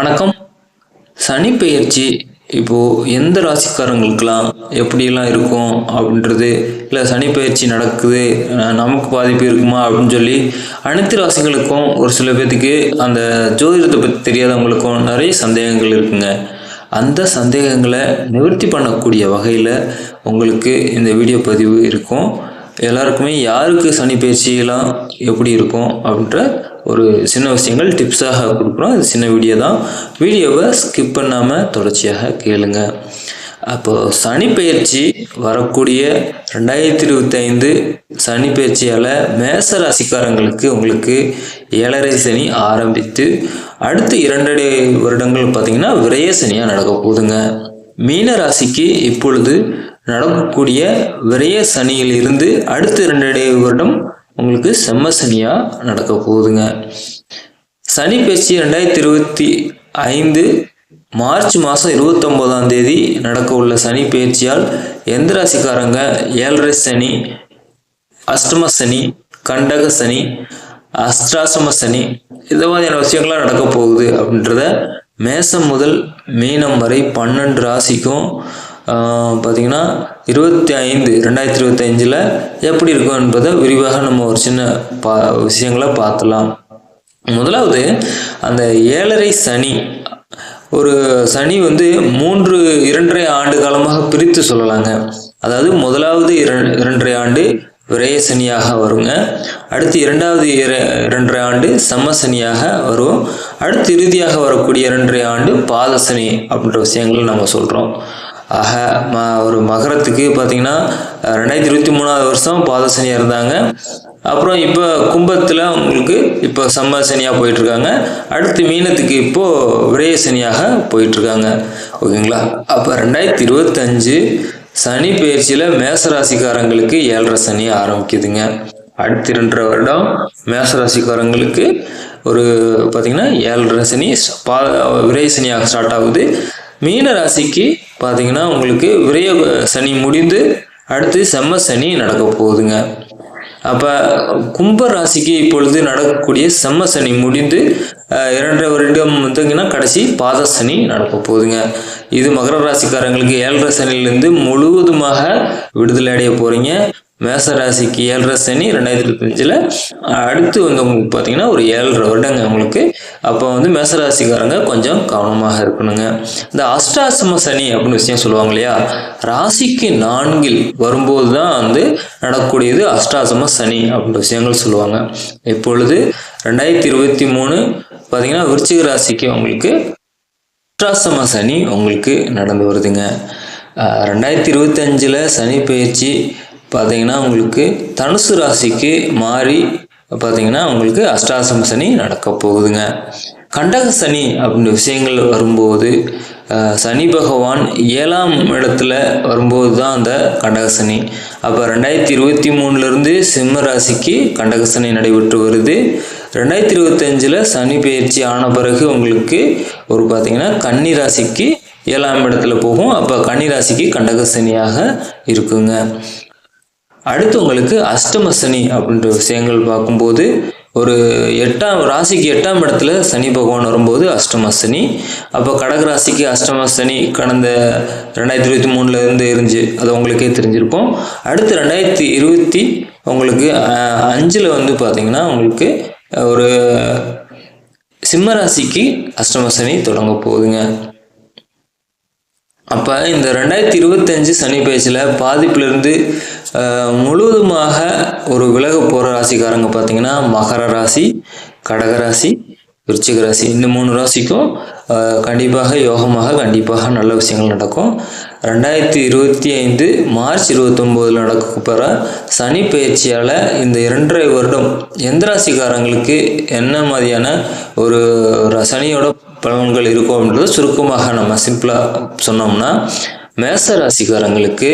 வணக்கம். சனி பெயர்ச்சி. இப்போது எந்த ராசிக்காரங்களுக்கெல்லாம் எப்படியெல்லாம் இருக்கும் அப்படின்றது? இல்லை சனி பெயர்ச்சி நடக்குது நமக்கு பாதிப்பு இருக்குமா அப்படின்னு சொல்லி அனைத்து ராசிகளுக்கும் ஒரு சில பேர்த்துக்கு அந்த ஜோதிடத்தை பற்றி தெரியாதவங்களுக்கும் நிறைய சந்தேகங்கள் இருக்குங்க. அந்த சந்தேகங்களை நிவர்த்தி பண்ணக்கூடிய வகையில் உங்களுக்கு இந்த வீடியோ பதிவு இருக்கும். எல்லாருக்குமே யாருக்கு சனி பயிற்சியெல்லாம் எப்படி இருக்கும் அப்படின்ற ஒரு சின்ன விஷயங்கள் டிப்ஸாக கொடுக்குறோம் இது சின்ன வீடியோ தான். வீடியோவை ஸ்கிப் பண்ணாமல் தொடர்ச்சியாக கேளுங்க. அப்போது சனி பயிற்சி வரக்கூடிய ரெண்டாயிரத்தி இருபத்தைந்து சனி பயிற்சியால் மேச ராசிக்காரங்களுக்கு உங்களுக்கு ஏழரை சனி ஆரம்பித்து அடுத்து இரண்டரை வருடங்கள் பார்த்தீங்கன்னா விரய சனியாக நடக்க போகுதுங்க. மீன ராசிக்கு இப்பொழுது நடக்கக்கூடிய விரைய சனியில் இருந்து அடுத்த இரண்டரை வருடம் உங்களுக்கு செம்ம சனியா நடக்க போகுதுங்க. சனி பயிற்சி ரெண்டாயிரத்தி இருபத்தி ஐந்து மார்ச் மாதம் இருபத்தொம்போதாம் தேதி நடக்க உள்ள சனி பயிற்சியால் எந்த ராசிக்காரங்க ஏழரை சனி அஷ்டம சனி கண்டக சனி அஷ்டாசம சனி இந்த மாதிரியான விஷயங்கள்லாம் நடக்க போகுது அப்படின்றத மேசம் முதல் மீனம் வரை பன்னெண்டு ராசிக்கும் பார்த்தீங்கன்னா இருபத்தி ஐந்து ரெண்டாயிரத்தி இருபத்தஞ்சில் எப்படி இருக்கும் என்பதை விரிவாக நம்ம ஒரு சின்ன பா விஷயங்களை பார்த்தலாம். முதலாவது அந்த ஏழரை சனி ஒரு சனி வந்து மூன்று இரண்டரை ஆண்டு காலமாக பிரித்து சொல்லலாங்க. அதாவது முதலாவது இரண்டரை ஆண்டு விரைய சனியாக வருங்க. அடுத்து இரண்டாவது இர- இரண்டரை ஆண்டு சம சனியாக வரும் அடுத்து இறுதியாக வரக்கூடிய இரண்டரை ஆண்டு பாத சனி அப்படின்ற விஷயங்களை நம்ம சொல்கிறோம் ஆக ம ஒரு மகரத்துக்கு பார்த்தீங்கன்னா ரெண்டாயிரத்தி இருபத்தி மூணாவது வருஷம் பாத சனியாக இருந்தாங்க. அப்புறம் இப்போ கும்பத்தில் உங்களுக்கு இப்போ சம்ம சனியாக போயிட்டுருக்காங்க. அடுத்து மீனத்துக்கு இப்போது விரைய சனியாக போயிட்டுருக்காங்க. ஓகேங்களா? அப்போ ரெண்டாயிரத்தி இருபத்தஞ்சு சனி பயிற்சியில் மேசராசிக்காரங்களுக்கு ஏழரை சனி ஆரம்பிக்குதுங்க. அடுத்து ரெண்டரை வருடம் மேசராசிக்காரங்களுக்கு ஒரு பார்த்திங்கன்னா ஏழரை சனி பா விரய சனியாக ஸ்டார்ட் ஆகுது. மீன ராசிக்கு பார்த்தீங்கன்னா உங்களுக்கு விரைய சனி முடிந்து அடுத்து செம்ம சனி நடக்க போகுதுங்க. அப்போ கும்ப ராசிக்கு இப்பொழுது நடக்கக்கூடிய செம்ம சனி முடிந்து அஹ், இரண்டரை வருடம் வந்தீங்கன்னா கடைசி பாத சனி நடக்க போகுதுங்க. இது மகர ராசிக்காரங்களுக்கு ஏழரை சனிலேருந்து முழுவதுமாக விடுதலை அடைய போகிறீங்க மேச ராசிக்கு ஏழரை சனி ரெண்டாயிரத்தி இருபத்தஞ்சில் அடுத்து வந்து உங்களுக்கு பார்த்தீங்கன்னா ஒரு ஏழரை வருடங்க உங்களுக்கு. அப்போ வந்து மேச ராசிக்காரங்க கொஞ்சம் கவனமாக இருக்கணுங்க. இந்த அஷ்டாசம சனி அப்படின்னு விஷயம் சொல்லுவாங்க இல்லையா? ராசிக்கு நான்கில் வரும்போது தான் வந்து நடக்கக்கூடியது அஷ்டாசம சனி அப்படின்ற விஷயங்கள் சொல்லுவாங்க. இப்பொழுது ரெண்டாயிரத்தி இருபத்தி மூணு பார்த்தீங்கன்னா விருச்சிக ராசிக்கு உங்களுக்கு அஷ்டாசம சனி உங்களுக்கு நடந்து வருதுங்க. ரெண்டாயிரத்தி இருபத்தஞ்சில் சனி பயிற்சி பார்த்தீங்கன்னா உங்களுக்கு தனுசு ராசிக்கு மாறி பார்த்தீங்கன்னா உங்களுக்கு அஷ்டாசம சனி நடக்க போகுதுங்க. கண்டக சனி அப்படின்ற விஷயங்கள் வரும்போது சனி பகவான் ஏழாம் இடத்துல வரும்போது தான் அந்த கண்டக சனி. அப்போ ரெண்டாயிரத்தி இருபத்தி மூணுலேருந்து சிம்ம ராசிக்கு கண்டக சனி நடைபெற்று வருது. ரெண்டாயிரத்தி இருபத்தஞ்சில் சனி பயிற்சி ஆன பிறகு உங்களுக்கு ஒரு பார்த்தீங்கன்னா கன்னி ராசிக்கு ஏழாம் இடத்துல போகும். அப்போ கன்னி ராசிக்கு கண்டக சனியாக இருக்குங்க. அடுத்து உங்களுக்கு அஷ்டம சனி அப்படின்ற விஷயங்கள் பார்க்கும்போது ஒரு எட்டாம் ராசிக்கு எட்டாம் இடத்துல சனி பகவான் வரும்போது அஷ்டம சனி. அப்போ கடக ராசிக்கு அஷ்டம சனி கடந்த ரெண்டாயிரத்தி இருபத்தி மூணுல இருந்து இருந்துச்சு. அது உங்களுக்கே தெரிஞ்சிருக்கும். அடுத்து ரெண்டாயிரத்தி இருபத்தி உங்களுக்கு அஞ்சில் வந்து பார்த்தீங்கன்னா உங்களுக்கு ஒரு சிம்ம ராசிக்கு அஷ்டம சனி தொடங்க போகுதுங்க. அப்போ இந்த ரெண்டாயிரத்தி இருபத்தஞ்சு சனி பயிற்சியில் பாதிப்பிலிருந்து முழுவதுமாக ஒரு விலக போகிற ராசிக்காரங்க பார்த்தீங்கன்னா மகர ராசி கடக ராசி விருச்சிக ராசி. இந்த மூணு ராசிக்கும் கண்டிப்பாக யோகமாக கண்டிப்பாக நல்ல விஷயங்கள் நடக்கும். ரெண்டாயிரத்தி இருபத்தி ஐந்து மார்ச் இருபத்தொம்போதில் நடக்க போகிற சனி பயிற்சியால் இந்த இரண்டரை வருடம் எந்த ராசிக்காரங்களுக்கு என்ன மாதிரியான ஒரு சனியோட பலன்கள் இருக்கும் அப்படின்றத சுருக்கமாக நம்ம சிம்பிளாக சொன்னோம்னா மேச ராசிக்காரங்களுக்கு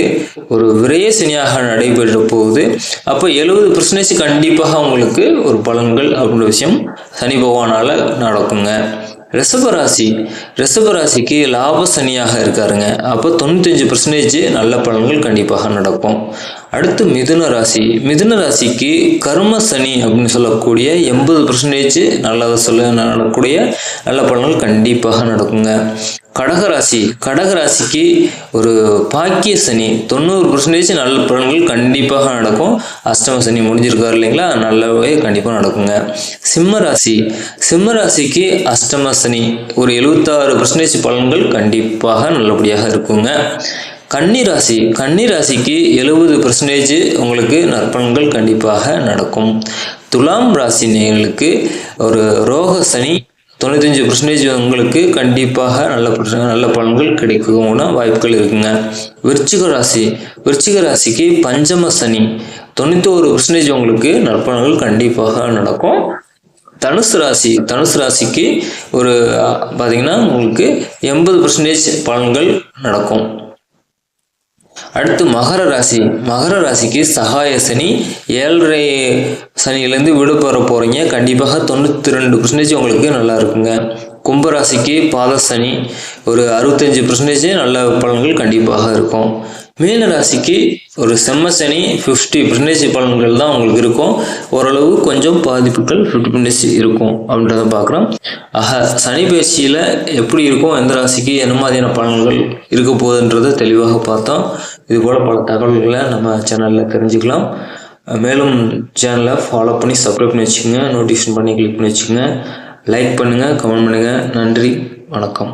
ஒரு விரைய சனியாக நடைபெற போகுது அப்போ எழுபது பர்சன்டேஜ் கண்டிப்பாக உங்களுக்கு ஒரு பலன்கள் அப்படின்ற விஷயம் சனி பகவானால் நடக்குங்க. ரிஷபராசி ரிஷபராசிக்கு லாப சனியாக இருக்காருங்க. அப்போ தொண்ணூத்தஞ்சு பர்சன்டேஜ் நல்ல பலன்கள் கண்டிப்பாக நடக்கும். அடுத்து மிதுன ராசி. மிதுன ராசிக்கு கர்ம சனி அப்படின்னு சொல்லக்கூடிய எண்பது பர்சன்டேஜ் நல்லதை சொல்ல நடக்கக்கூடிய நல்ல பலன்கள் கண்டிப்பாக நடக்குங்க. கடகராசி கடகராசிக்கு ஒரு பாக்கிய சனி. தொண்ணூறு பர்சன்டேஜ் நல்ல பலன்கள் கண்டிப்பாக நடக்கும். அஷ்டம சனி முடிஞ்சிருக்காரு இல்லைங்களா? நல்லாவே கண்டிப்பாக நடக்குங்க. சிம்ம ராசி. சிம்ம ராசிக்கு அஷ்டம சனி. ஒரு எழுபத்தாறு பர்சன்டேஜ் பலன்கள் கண்டிப்பாக நல்லபடியாக இருக்குங்க. கன்னிராசி கன்னிராசிக்கு எழுபது பர்சன்டேஜ் உங்களுக்கு நற்பலன்கள் கண்டிப்பாக நடக்கும். துலாம் ராசி நேர்களுக்கு ஒரு ரோக சனி தொண்ணூத்தஞ்சு பர்சன்டேஜ் உங்களுக்கு கண்டிப்பாக நல்ல நல்ல பலன்கள் கிடைக்கும் வாய்ப்புகள் இருக்குங்க. விருச்சிக ராசி. விருச்சிக ராசிக்கு பஞ்சம சனி. தொண்ணூத்தோரு பர்சன்டேஜ் உங்களுக்கு நற்பலன்கள் கண்டிப்பாக நடக்கும். தனுசு ராசி. தனுசு ராசிக்கு ஒரு பார்த்தீங்கன்னா உங்களுக்கு எண்பது பர்சன்டேஜ் பலன்கள் நடக்கும். அடுத்து மகர ராசி. மகர ராசிக்கு சகாய சனி. ஏழரை சனியிலேருந்து விடுபெற போகிறீங்க கண்டிப்பாக தொண்ணூற்றி ரெண்டு பர்சன்டேஜ் உங்களுக்கு நல்லா இருக்குங்க. கும்பராசிக்கு பாத சனி ஒரு அறுபத்தஞ்சு பர்சன்டேஜ் நல்ல பலன்கள் கண்டிப்பாக இருக்கும். மீன ராசிக்கு ஒரு செம்ம சனி ஃபிஃப்டி பர்சன்டேஜ் பலன்கள் தான் உங்களுக்கு இருக்கும். ஓரளவு கொஞ்சம் பாதிப்புகள் ஃபிஃப்டி பர்சன்டேஜ் இருக்கும் அப்படின்றத பார்க்குறோம். ஆக சனி பயிற்சியில் எப்படி இருக்கும் எந்த ராசிக்கு என்ன மாதிரியான பலன்கள் இருக்க போகுதுன்றதை தெளிவாக பார்த்தோம். இது போல் பல தகவல்களை நம்ம சேனலில் தெரிஞ்சுக்கலாம். மேலும் சேனலை ஃபாலோ பண்ணி சப்ஸ்கிரைப் பண்ணி வச்சுக்கோங்க. நோட்டிஃபிகேஷன் பண்ணி கிளிக் பண்ணி வச்சுக்கோங்க. லைக் பண்ணுங்கள் கமெண்ட் பண்ணுங்கள் நன்றி வணக்கம்.